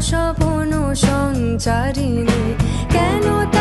সপন সঞ্চারিণী কেন তা